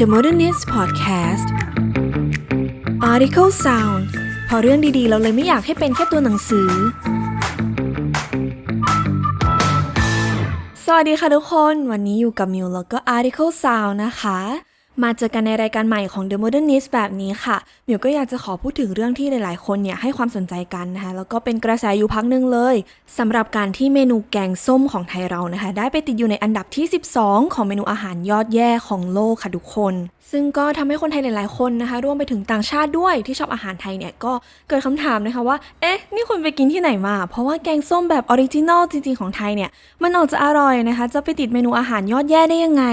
The Modernist Podcast Article Sound พอเรื่องดีๆ เราเลยไม่อยากให้เป็นแค่ตัวหนังสือ สวัสดีค่ะทุกคน วันนี้อยู่กับมิวแล้วก็ Article Sound นะคะ มาเจอกันในรายการใหม่ของ The Modernist แบบนี้ค่ะมิวก็อยากจะขอพูดถึงเรื่องที่หลายๆ คนเนี่ยให้ความสนใจกันนะคะ แล้วก็เป็นกระแสอยู่พักหนึ่งเลยสำหรับการที่เมนูแกงส้มของไทยเรานะคะ ได้ไปติดอยู่ในอันดับที่ 12 ของเมนูอาหารยอดแย่ของโลกค่ะทุกคน ซึ่งก็ทำให้คนไทยหลาย ๆ คนนะคะรวมไปถึงต่างชาติด้วยที่ชอบอาหารไทยเนี่ยก็เกิดคำถามนะคะว่า เอ๊ะ นี่คุณไปกินที่ไหนมา เพราะว่าแกงส้มแบบออริจินอลจริง ๆ ของไทยเนี่ย มันออกจะอร่อยนะคะ จะไปติดเมนูอาหารยอดแย่ได้ยังไง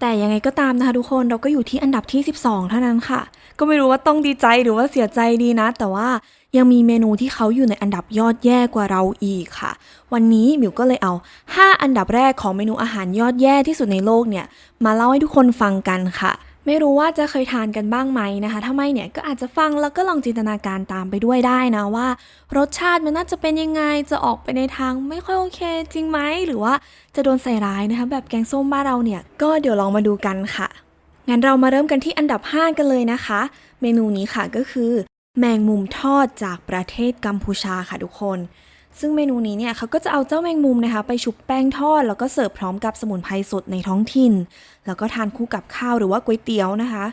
แต่ยังไงก็ตามนะคะทุกคนเราก็อยู่ที่อันดับที่ 12 เท่านั้นค่ะ ก็ไม่รู้ว่าต้องดีใจหรือว่าเสียใจดีนะ แต่ว่ายังมีเมนูที่เขาอยู่ในอันดับยอดแย่กว่าเราอีกค่ะ วันนี้มิวก็เลยเอา 5 อันดับแรกของเมนูอาหารยอดแย่ที่สุดในโลกเนี่ยมาเล่าให้ทุกคนฟังกันค่ะ ไม่รู้ว่าจะเคยทานกันบ้างไหมนะคะ ถ้าไม่เนี่ยก็อาจจะฟังแล้วก็ลองจินตนาการตามไปด้วยได้นะว่า รสชาติมันน่าจะเป็นยังไง จะออกไปในทางไม่ค่อยโอเคจริงไหม หรือว่าจะโดนใส่ร้ายนะคะ แบบแกงส้มบ้านเราเนี่ย ก็เดี๋ยวลองมาดูกันค่ะ งั้นเรามาเริ่มกันที่อันดับ 5 กันเลยนะคะ เมนูนี้ค่ะก็คือ แมงมุมทอดจากประเทศกัมพูชาค่ะทุกคน ซึ่งเมนูนี้เนี่ยเขาก็จะเอาเจ้าแมงมุมนะคะ ไปชุบแป้งทอด แล้วก็เสิร์ฟพร้อมกับสมุนไพรสดในท้องถิ่น แล้วก็ทานคู่กับข้าวหรือว่าก๋วยเตี๋ยวนะคะ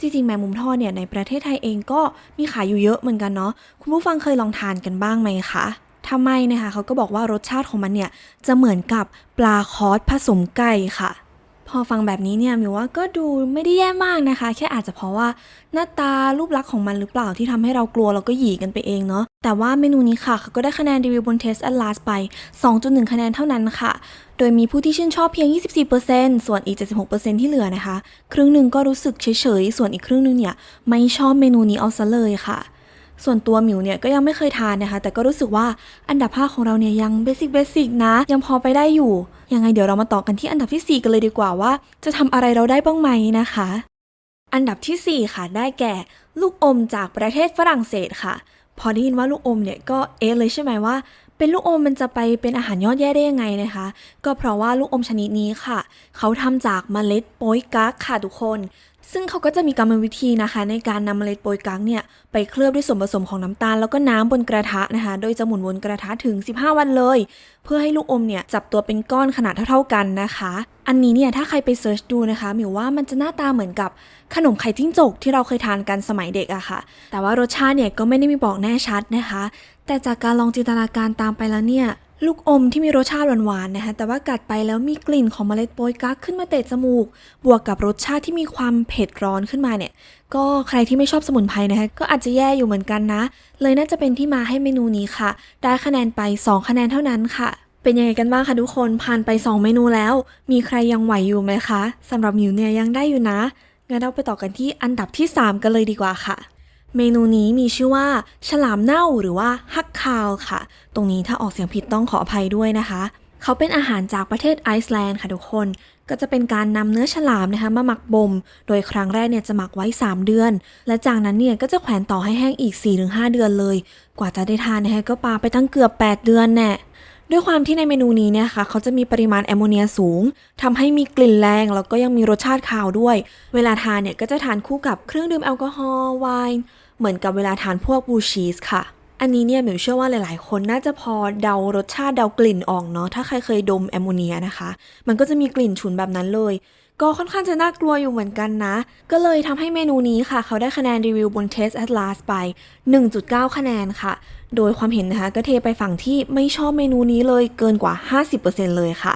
จริงๆแมงมุมทอดเนี่ยในประเทศไทยเองก็มีขายอยู่เยอะเหมือนกันเนาะคุณผู้ฟังเคยลองทานกันบ้างไหมคะถ้าไม่นะคะเขาก็บอกว่ารสชาติของมันเนี่ยจะเหมือนกับปลาคอสผสมไก่ค่ะ พอฟังแบบนี้เนี่ยมิวว่าก็ดูไม่ได้แย่มากนะคะ แค่อาจจะเพราะว่าหน้าตารูปลักษณ์ของมันหรือเปล่าที่ทำให้เรากลัวแล้วก็หยีกันไปเองเนาะ แต่ว่าเมนูนี้ค่ะเขาก็ได้คะแนนรีวิวบน Test Atlas ไป 2.1 คะแนนเท่านั้นค่ะ โดยมีผู้ที่ชื่นชอบเพียง 24%ส่วนอีก 76%ที่เหลือนะคะ ครึ่งหนึ่งก็รู้สึกเฉยๆ ส่วนอีกครึ่งหนึ่งเนี่ยไม่ชอบเมนูนี้เอาซะเลยค่ะส่วนตัวหมิวเนี่ยก็ยังไม่เคยทานนะคะ แต่ก็รู้สึกว่าอันดับ 5 ของเราเนี่ยยังเบสิกเบสิกนะ ยังพอไปได้อยู่ ยังไงเดี๋ยวเรามาต่อกันที่อันดับที่ 4 กันเลยดีกว่าว่า จะทำอะไรเราได้บ้างไหมนะคะ อันดับที่ 4 ค่ะได้แก่ ลูกอมจากประเทศฝรั่งเศสค่ะ พอได้ยินว่าลูกอมเนี่ยก็เอะเลยใช่ไหมว่า เป็นลูกอมมันจะไปเป็นอาหารยอดแย่ได้ยังไงนะคะ ก็เพราะว่าลูกอมชนิดนี้ค่ะ เขาทำจากเมล็ดโป๊ยกั๊กค่ะทุกคน ซึ่งเขาก็จะมีกรรมวิธีนะคะ ในการนำเมล็ดโปยกั๊กเนี่ยไปเคลือบด้วยส่วนผสมของน้ำตาลแล้วก็น้ำบนกระทะนะคะ โดยจะหมุนวนกระทะถึง 15 วันเลย เพื่อให้ลูกอมเนี่ยจับตัวเป็นก้อนขนาดเท่า ๆกันนะคะ อันนี้เนี่ยถ้าใครไปเซิร์ชดูนะคะหมิวว่ามันจะหน้าตาเหมือนกับขนมไข่จิ้งจกที่เราเคยทานกันสมัยเด็กอะค่ะ แต่ว่ารสชาติเนี่ยก็ไม่ได้มีบอกแน่ชัดนะคะ แต่จากการลองจินตนาการตามไปแล้วเนี่ย ลูกอมที่มีรสชาติหวานๆนะคะ แต่ว่ากัดไปแล้วมีกลิ่นของเมล็ดโปยกั๊กขึ้นมาเตะจมูก บวกกับรสชาติที่มีความเผ็ดร้อนขึ้นมาเนี่ย ก็ใครที่ไม่ชอบสมุนไพรนะคะ ก็อาจจะแย่อยู่เหมือนกันนะ เลยน่าจะเป็นที่มาให้เมนูนี้ค่ะ ได้คะแนนไป 2 คะแนนเท่านั้นค่ะเป็นยังไงกันบ้างคะทุกคนผ่านไป 2 เมนูแล้ว มีใครยังไหวอยู่ไหมคะสำหรับมิวเนี่ยยังได้อยู่นะงั้นเราไปต่อกันที่อันดับที่ 3 กันเลยดีกว่าค่ะ เมนูนี้มีชื่อว่า ฉลามเน่าหรือว่าฮักคาวค่ะ ตรงนี้ถ้าออกเสียงผิดต้องขออภัยด้วยนะคะ เขาเป็นอาหารจากประเทศไอซ์แลนด์ค่ะทุกคน ก็จะเป็นการนำเนื้อฉลามนะคะมาหมักบ่ม โดยครั้งแรกเนี่ยจะหมักไว้ 3 เดือน และจากนั้นเนี่ยก็จะแขวนต่อให้แห้งอีก 4-5 เดือนเลย กว่าจะได้ทานนะคะก็ปาไปตั้งเกือบ 8 เดือนแน่ด้วยความที่ในเมนูนี้เนี่ยค่ะเขาจะมีปริมาณแอมโมเนียสูงทำให้มีกลิ่นแรงแล้วก็ยังมีรสชาติคาวด้วย เวลาทานเนี่ยก็จะทานคู่กับเครื่องดื่มแอลกอฮอล์ไวน์ เหมือนกับเวลาทานพวกบูชีสค่ะ อันนี้เนี่ยหมิวเชื่อว่าหลายๆ คนน่าจะพอเดารสชาติเดากลิ่นออกเนาะถ้าใครเคยดมแอมโมเนียนะคะ มันก็จะมีกลิ่นฉุนแบบนั้นเลย ก็ค่อนข้างจะน่ากลัวอยู่เหมือนกันนะ ก็เลยทำให้เมนูนี้ค่ะ เขาได้คะแนนรีวิวบน Test Atlas ไป 1.9 คะแนนค่ะ โดยความเห็นนะคะก็เทไปฝั่งที่ไม่ชอบเมนูนี้เลยเกินกว่า 50%เลยค่ะ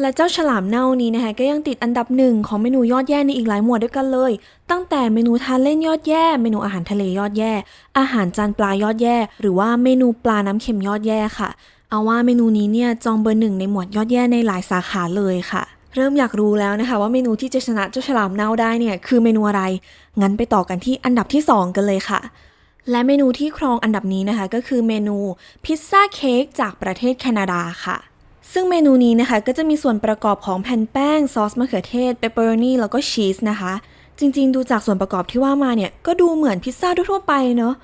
และเจ้าฉลามเน่านี้นะคะก็ยังติดอันดับหนึ่งของเมนูยอดแย่ในอีกหลายหมวดด้วยกันเลย ตั้งแต่เมนูทานเล่นยอดแย่ เมนูอาหารทะเลยอดแย่ อาหารจานปลายอดแย่ หรือว่าเมนูปลาน้ำเค็มยอดแย่ค่ะ เอาว่าเมนูนี้เนี่ยจองเบอร์หนึ่งในหมวดยอดแย่ในหลายสาขาเลยค่ะ เริ่มอยากรู้แล้วนะคะว่าเมนูที่จะชนะเจ้าฉลามเน่าได้เนี่ยคือเมนูอะไร งั้นไปต่อกันที่อันดับที่สองกันเลยค่ะและเมนูที่ครองอันดับนี้นะคะก็คือเมนูพิซซ่าเค้กจากประเทศแคนาดาค่ะ ซึ่งเมนูนี้นะคะก็จะมีส่วนประกอบของแผ่นแป้ง ซอสมะเขือเทศเปปเปอโรนีแล้วก็ชีสนะคะ จริงๆ ดูจากส่วนประกอบที่ว่ามาเนี่ยก็ดูเหมือนพิซซ่าทั่วไปเนาะ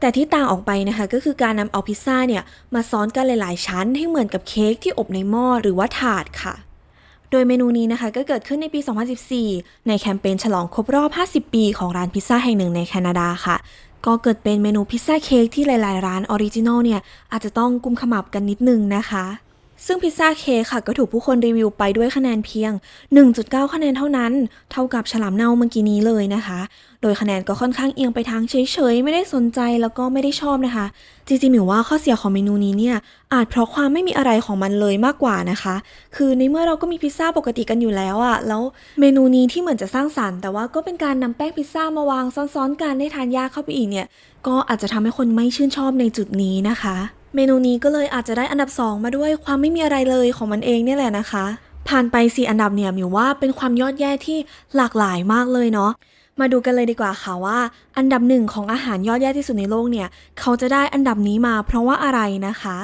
แต่ที่ต่างออกไปนะคะก็คือการนำเอาพิซซ่าเนี่ยมาซ้อนกันหลาย ๆ ชั้นให้เหมือนกับเค้กที่อบในหม้อหรือว่าถาดค่ะ โดยเมนูนี้นะคะก็เกิดขึ้นในปี 2014 ในแคมเปญฉลองครบรอบ 50 ปีของร้านพิซซ่าแห่งหนึ่งในแคนาดาค่ะ ก็เกิดเป็นเมนูพิซซ่าเค้กที่หลาย ๆ ร้านออริจินอลเนี่ยอาจจะต้องกุมขมับกันนิดนึงนะคะ ซึ่งพิซซ่าเคค่ะก็ถูกผู้คนรีวิวไปด้วยคะแนนเพียง 1.9 คะแนนเท่านั้น เท่ากับฉลามเน่าเมื่อกี้นี้เลยนะคะ โดยคะแนนก็ค่อนข้างเอียงไปทางเฉยๆ ไม่ได้สนใจแล้วก็ไม่ได้ชอบนะคะ จริงๆหมิวว่าข้อเสียของเมนูนี้เนี่ย อาจเพราะความไม่มีอะไรของมันเลยมากกว่านะคะ คือในเมื่อเราก็มีพิซซ่าปกติกันอยู่แล้วอะแล้วเมนูนี้ที่เหมือนจะสร้างสรรค์ แต่ว่าก็เป็นการนำแป้งพิซซ่ามาวางซ้อนๆกันให้ทานยากเข้าไปอีกเนี่ย ก็อาจจะทำให้คนไม่ชื่นชอบในจุดนี้นะคะ เมนูนี้ก็เลยอาจจะได้อันดับ 2 มาด้วยความไม่มีอะไรเลยของมันเองเนี่ยแหละนะคะ ผ่านไป 4 อันดับเนี่ยมิวว่าเป็นความยอดแย่ที่หลากหลายมากเลยเนาะมาดูกันเลยดีกว่าค่ะว่า อันดับหนึ่งของอาหารยอดแย่ที่สุดในโลกเนี่ย เขาจะได้อันดับนี้มาเพราะว่าอะไรนะคะ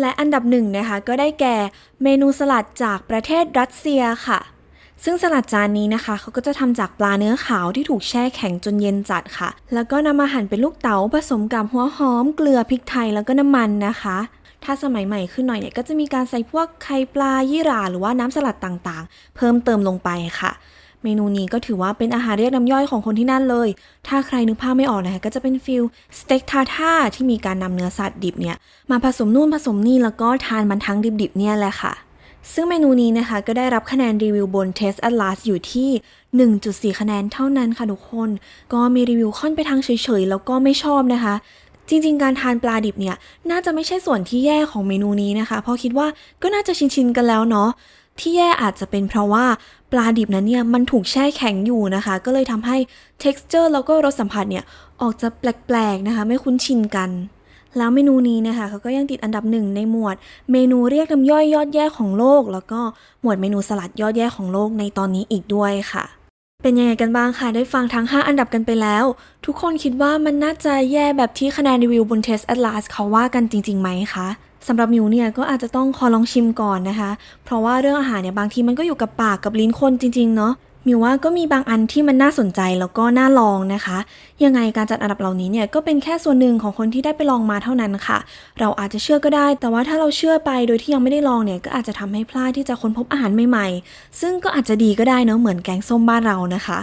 และอันดับหนึ่งนะคะก็ได้แก่เมนูสลัดจากประเทศรัสเซียค่ะ ซึ่งสลัดจานนี้นะคะเขาก็จะทำจากปลาเนื้อขาวที่ถูกแช่แข็งจนเย็นจัดค่ะ แล้วก็นำมาหั่นเป็นลูกเต๋าผสมกับหัวหอม เกลือพริกไทยแล้วก็น้ำมันนะคะ ถ้าสมัยใหม่ขึ้นหน่อยเนี่ยก็จะมีการใส่พวกไข่ปลายี่หร่าหรือว่าน้ำสลัดต่างๆ เพิ่มเติมลงไปค่ะเมนูนี้ก็ถือว่าเป็นอาหารเรียกน้ำย่อยของคนที่นั่นเลย ถ้าใครนึกภาพไม่ออกนะคะก็จะเป็นฟิลสเต็กทาท่าที่มีการนำเนื้อสัตว์ดิบเนี่ยมาผสมนู่นผสมนี่แล้วก็ทานมันทั้งดิบๆเนี่ยแหละค่ะ ซึ่งเมนูนี้นะคะก็ได้รับคะแนนรีวิวบน Test Atlas อยู่ที่ 1.4 คะแนนเท่านั้นค่ะทุกคน ก็มีรีวิวค่อนไปทางเฉยๆ แล้วก็ไม่ชอบนะคะ จริงๆ การทานปลาดิบเนี่ย น่าจะไม่ใช่ส่วนที่แย่ของเมนูนี้นะคะ เพราะคิดว่าก็น่าจะชินๆ กันแล้วเนาะที่แย่อาจจะเป็นเพราะว่าปลาดิบนั้นเนี่ยมันถูกแช่แข็งอยู่นะคะ ก็เลยทำให้ texture แล้วก็รสสัมผัสเนี่ยออกจะแปลกๆนะคะ ไม่คุ้นชินกัน แล้วเมนูนี้นะคะเขาก็ยังติดอันดับหนึ่งในหมวด เมนูเรียกน้ำย่อยยอดแย่ของโลก แล้วก็หมวดเมนูสลัดยอดแย่ของโลกในตอนนี้อีกด้วยค่ะเป็นยังไงกันบ้างคะได้ฟังทั้ง 5 อันดับกันไปแล้ว ทุกคนคิดว่ามันน่าจะแย่แบบที่คะแนนรีวิวบน Test Atlas เขาว่ากันจริงๆไหมคะสำหรับมิวเนี่ยก็อาจจะต้องขอลองชิมก่อนนะคะ เพราะว่าเรื่องอาหารเนี่ยบางทีมันก็อยู่กับปากกับลิ้นคนจริงๆเนาะ มิวว่าก็มีบางอันที่มันน่าสนใจแล้วก็น่าลองนะคะ ยังไงการจัดอันดับเหล่านี้เนี่ยก็เป็นแค่ส่วนหนึ่งของคนที่ได้ไปลองมาเท่านั้นค่ะ เราอาจจะเชื่อก็ได้ แต่ว่าถ้าเราเชื่อไปโดยที่ยังไม่ได้ลองเนี่ยก็อาจจะทำให้พลาดที่จะค้นพบอาหารใหม่ๆ ซึ่งก็อาจจะดีก็ได้เนาะเหมือนแกงส้มบ้านเรานะคะ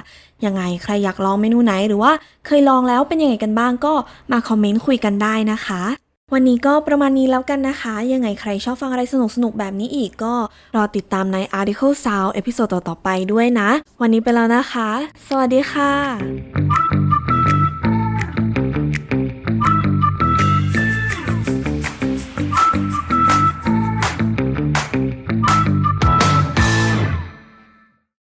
ยังไงใครอยากลองเมนูไหนหรือว่าเคยลองแล้วเป็นยังไงกันบ้างก็มาคอมเมนต์คุยกันได้นะคะ วันนี้ก็ประมาณนี้แล้วกันนะคะ ยังไงใครชอบฟังอะไรสนุกๆแบบนี้อีกก็รอติดตามใน Article Sound เอพิโซดต่อๆไปด้วยนะ วันนี้ไปแล้วนะคะ สวัสดีค่ะ